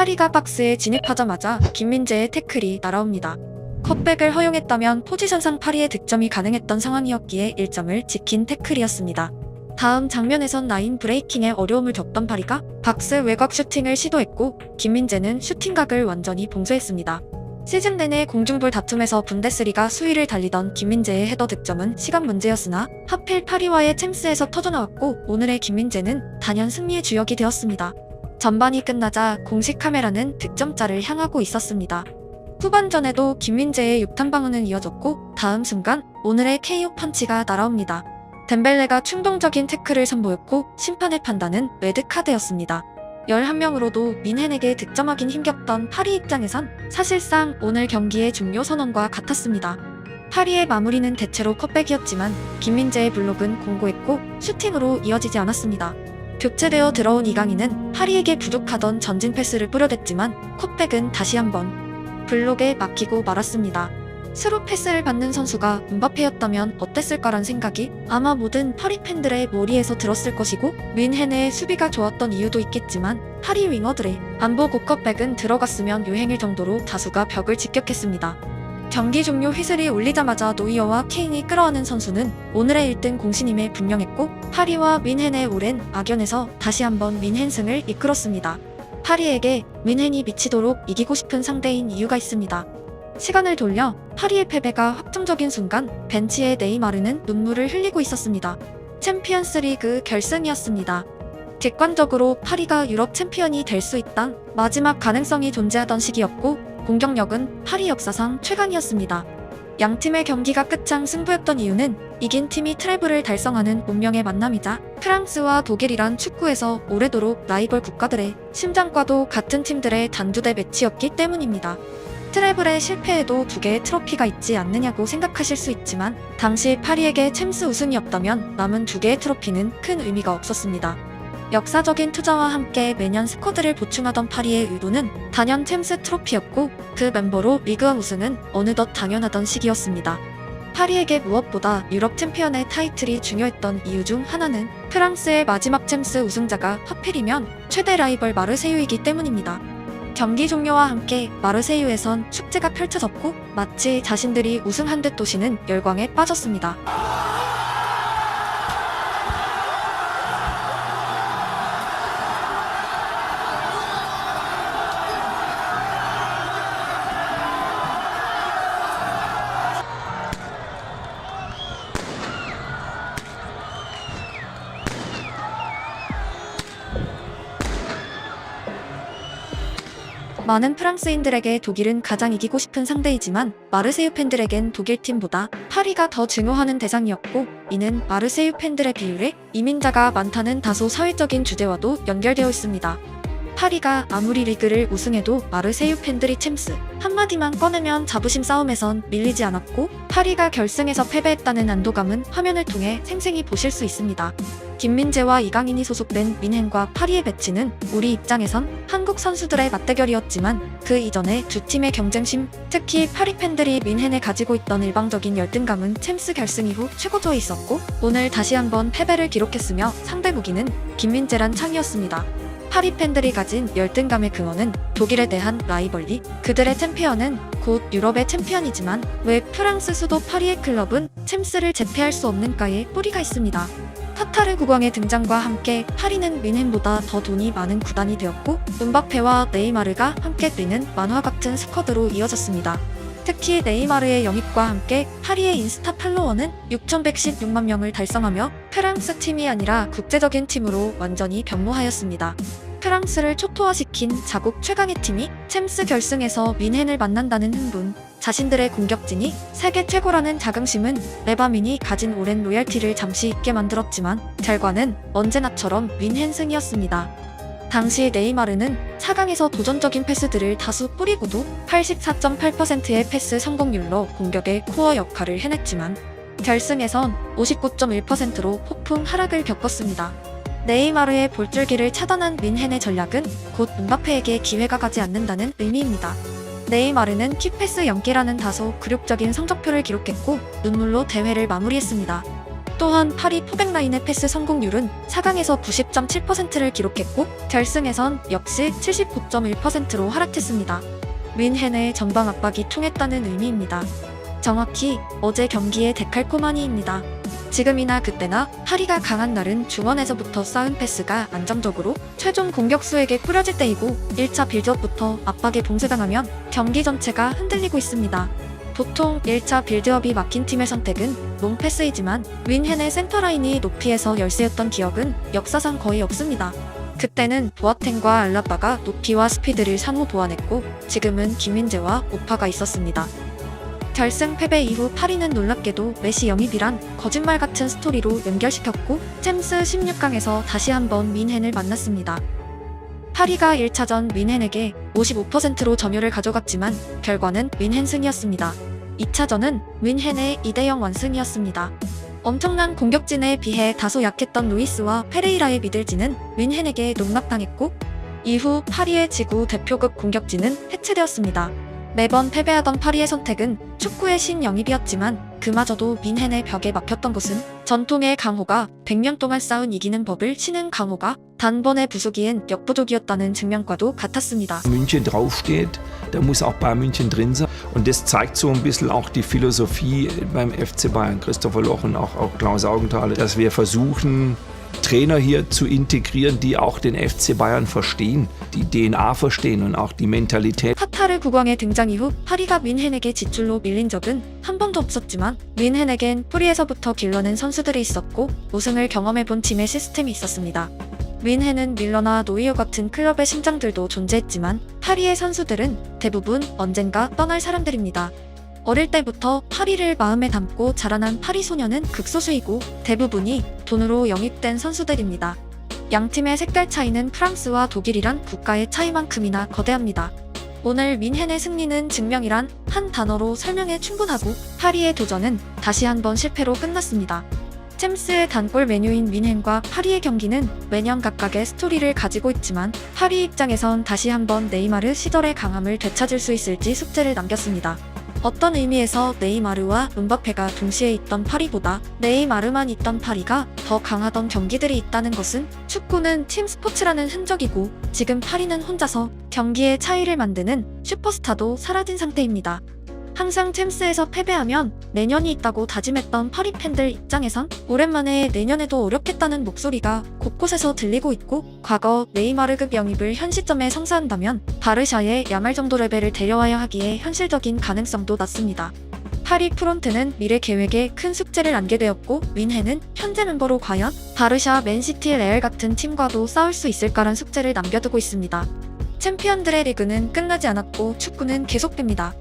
파리가 박스에 진입하자마자 김민재의 태클이 날아옵니다. 컵백을 허용했다면 포지션상 파리의 득점이 가능했던 상황이었기에 1점을 지킨 태클이었습니다. 다음 장면에선 라인 브레이킹에 어려움을 겪던 파리가 박스 외곽 슈팅을 시도했고 김민재는 슈팅각을 완전히 봉쇄했습니다. 시즌 내내 공중볼 다툼에서 분데스리가 수위를 달리던 김민재의 헤더 득점은 시간 문제였으나 하필 파리와의 챔스에서 터져나왔고 오늘의 김민재는 단연 승리의 주역이 되었습니다. 전반이 끝나자 공식 카메라는 득점자를 향하고 있었습니다. 후반전에도 김민재의 6탄 방어는 이어졌고 다음 순간 오늘의 KO 펀치가 날아옵니다. 덴벨레가 충동적인 태클을 선보였고 심판의 판단은 레드카드였습니다. 11명으로도 민헨에게 득점하긴 힘겹던 파리 입장에선 사실상 오늘 경기의 종료 선언과 같았습니다. 파리의 마무리는 대체로 컵백이었지만 김민재의 블록은 공고했고 슈팅으로 이어지지 않았습니다. 교체되어 들어온 이강인은 파리에게 부족하던 전진 패스를 뿌려댔지만 컵백은 다시 한번 블록에 막히고 말았습니다. 스루 패스를 받는 선수가 음바페였다면 어땠을까란 생각이 아마 모든 파리 팬들의 머리에서 들었을 것이고 민헨의 수비가 좋았던 이유도 있겠지만 파리 윙어들의 안보 고컵백은 들어갔으면 유행일 정도로 다수가 벽을 직격했습니다. 경기 종료 휘슬이 울리자마자 노이어와 케인이 끌어안은 선수는 오늘의 1등 공신임에 분명했고 파리와 민헨의 오랜 악연에서 다시 한번 민헨승을 이끌었습니다. 파리에게 민헨이 미치도록 이기고 싶은 상대인 이유가 있습니다. 시간을 돌려 파리의 패배가 확정적인 순간 벤치의 네이마르는 눈물을 흘리고 있었습니다. 챔피언스 리그 결승이었습니다. 객관적으로 파리가 유럽 챔피언이 될 수 있다 마지막 가능성이 존재하던 시기였고 공격력은 파리 역사상 최강이었습니다. 양 팀의 경기가 끝장 승부였던 이유는 이긴 팀이 트래블을 달성하는 운명의 만남이자 프랑스와 독일이란 축구에서 오래도록 라이벌 국가들의 심장과도 같은 팀들의 단두대 매치였기 때문입니다. 트래블의 실패에도 두 개의 트로피가 있지 않느냐고 생각하실 수 있지만 당시 파리에게 챔스 우승이 없다면 남은 두 개의 트로피는 큰 의미가 없었습니다. 역사적인 투자와 함께 매년 스쿼드를 보충하던 파리의 의도는 단연 챔스 트로피였고 그 멤버로 리그왕 우승은 어느덧 당연하던 시기였습니다. 파리에게 무엇보다 유럽 챔피언의 타이틀이 중요했던 이유 중 하나는 프랑스의 마지막 챔스 우승자가 하필이면 최대 라이벌 마르세유이기 때문입니다. 경기 종료와 함께 마르세유에선 축제가 펼쳐졌고 마치 자신들이 우승한 듯 도시는 열광에 빠졌습니다. 많은 프랑스인들에게 독일은 가장 이기고 싶은 상대이지만 마르세유 팬들에겐 독일 팀보다 파리가 더 증오하는 대상이었고 이는 마르세유 팬들의 비율에 이민자가 많다는 다소 사회적인 주제와도 연결되어 있습니다. 파리가 아무리 리그를 우승해도 마르세유 팬들이 챔스 한마디만 꺼내면 자부심 싸움에선 밀리지 않았고 파리가 결승에서 패배했다는 안도감은 화면을 통해 생생히 보실 수 있습니다. 김민재와 이강인이 소속된 민헨과 파리의 배치는 우리 입장에선 한국 선수들의 맞대결이었지만 그 이전에 두 팀의 경쟁심, 특히 파리 팬들이 민헨에 가지고 있던 일방적인 열등감은 챔스 결승 이후 최고조에 있었고 오늘 다시 한번 패배를 기록했으며 상대 무기는 김민재란 창이었습니다. 파리 팬들이 가진 열등감의 근원은 독일에 대한 라이벌리, 그들의 챔피언은 곧 유럽의 챔피언이지만 왜 프랑스 수도 파리의 클럽은 챔스를 제패할 수 없는가에 뿌리가 있습니다. 카타르 국왕의 등장과 함께 파리는 민헨보다 더 돈이 많은 구단이 되었고 은바페와 네이마르가 함께 뛰는 만화 같은 스쿼드로 이어졌습니다. 특히 네이마르의 영입과 함께 파리의 인스타 팔로워는 6,116만 명을 달성하며 프랑스 팀이 아니라 국제적인 팀으로 완전히 변모하였습니다. 프랑스를 초토화시킨 자국 최강의 팀이 챔스 결승에서 민헨을 만난다는 흥분, 자신들의 공격진이 세계 최고라는 자긍심은 레바민이 가진 오랜 로열티를 잠시 잊게 만들었지만 결과는 언제나처럼 민헨승이었습니다. 당시 네이마르는 4강에서 도전적인 패스들을 다수 뿌리고도 84.8%의 패스 성공률로 공격의 코어 역할을 해냈지만 결승에선 59.1%로 폭풍 하락을 겪었습니다. 네이마르의 볼줄기를 차단한 민헨의 전략은 곧 은바페에게 기회가 가지 않는다는 의미입니다. 네이마르는 키패스 연기라는 다소 굴욕적인 성적표를 기록했고 눈물로 대회를 마무리했습니다. 또한 파리 포백라인의 패스 성공률은 4강에서 90.7%를 기록했고 결승에선 역시 79.1%로 하락했습니다. 윈헨의 전방 압박이 통했다는 의미입니다. 정확히 어제 경기의 데칼코마니입니다. 지금이나 그때나 파리가 강한 날은 중원에서부터 쌓은 패스가 안정적으로 최종 공격수에게 뿌려질 때이고 1차 빌드업부터 압박에 봉쇄당하면 경기 전체가 흔들리고 있습니다. 보통 1차 빌드업이 막힌 팀의 선택은 롱패스이지만 윈헨의 센터라인이 높이에서 열세였던 기억은 역사상 거의 없습니다. 그때는 보아텐과 알라바가 높이와 스피드를 상호 보완했고 지금은 김민재와 오파가 있었습니다. 결승 패배 이후 파리는 놀랍게도 메시 영입이란 거짓말 같은 스토리로 연결시켰고 챔스 16강에서 다시 한번 윈헨을 만났습니다. 파리가 1차전 윈헨에게 55%로 점유를 가져갔지만 결과는 윈헨 승이었습니다. 2차전은 윈헨의 2대0 완승이었습니다. 엄청난 공격진에 비해 다소 약했던 루이스와 페레이라의 미들진은 윈헨에게 농락당했고 이후 파리의 지구 대표급 공격진은 해체되었습니다. 매번 패배하던 파리의 선택은 축구의 신영입이었지만 그마저도 민헨의 벽에 막혔던 것은 전통의 강호가 100년 동안 쌓은 이기는 법을 신은 강호가 단번에 부수기엔 역부족이었다는 증명과도 같았습니다. Und das zeigt so ein bisschen auch die Philosophie beim FC Bayern, Christopher Loch und auch, auch Klaus Augenthaler, dass wir versuchen, Trainer hier zu integrieren, die auch den FC Bayern verstehen, die DNA verstehen und auch die Mentalität. 카타르 국왕의 등장 이후 파리가 민헨에게 지출로 밀린 적은 한 번도 없었지만 민헨에겐 뿌리에서부터 길러낸 선수들이 있었고 우승을 경험해본 팀의 시스템이 있었습니다. 윈헨은 밀러나 노이어 같은 클럽의 심장들도 존재했지만 파리의 선수들은 대부분 언젠가 떠날 사람들입니다. 어릴 때부터 파리를 마음에 담고 자라난 파리 소녀는 극소수이고 대부분이 돈으로 영입된 선수들입니다. 양 팀의 색깔 차이는 프랑스와 독일이란 국가의 차이만큼이나 거대합니다. 오늘 민헨의 승리는 증명이란 한 단어로 설명해 충분하고 파리의 도전은 다시 한번 실패로 끝났습니다. 챔스의 단골 메뉴인 민헨과 파리의 경기는 매년 각각의 스토리를 가지고 있지만 파리 입장에선 다시 한번 네이마르 시절의 강함을 되찾을 수 있을지 숙제를 남겼습니다. 어떤 의미에서 네이마르와 은바페가 동시에 있던 파리보다 네이마르만 있던 파리가 더 강하던 경기들이 있다는 것은 축구는 팀 스포츠라는 흔적이고 지금 파리는 혼자서 경기의 차이를 만드는 슈퍼스타도 사라진 상태입니다. 항상 챔스에서 패배하면 내년이 있다고 다짐했던 파리 팬들 입장에선 오랜만에 내년에도 어렵겠다는 목소리가 곳곳에서 들리고 있고 과거 네이마르급 영입을 현 시점에 성사한다면 바르샤의 야말 정도 레벨을 데려와야 하기에 현실적인 가능성도 낮습니다. 파리 프론트는 미래 계획에 큰 숙제를 안게 되었고 윈헨은 현재 멤버로 과연 바르샤, 맨시티, 레알 같은 팀과도 싸울 수 있을까란 숙제를 남겨두고 있습니다. 챔피언들의 리그는 끝나지 않았고 축구는 계속됩니다.